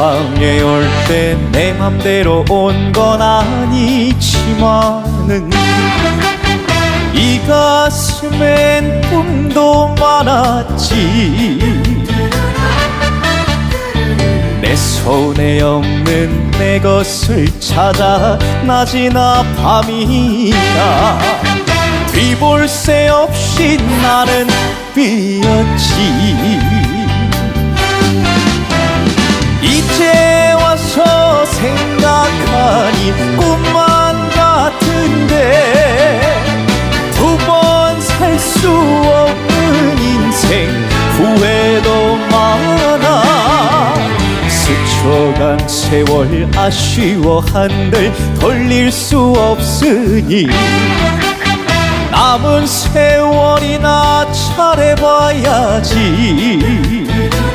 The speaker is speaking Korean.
세상에 올 때 내 맘대로 온 건 아니지만은 이 가슴엔 꿈도 많았지. 내 손에 없는 내 것을 찾아 낮이나 밤이나 뒤볼 새 없이 나는 뛰었지 수 없는 인생 후회도 많아. 스쳐간 세월 아쉬워 한들 돌릴 수 없으니. 남은 세월이나 잘해봐야지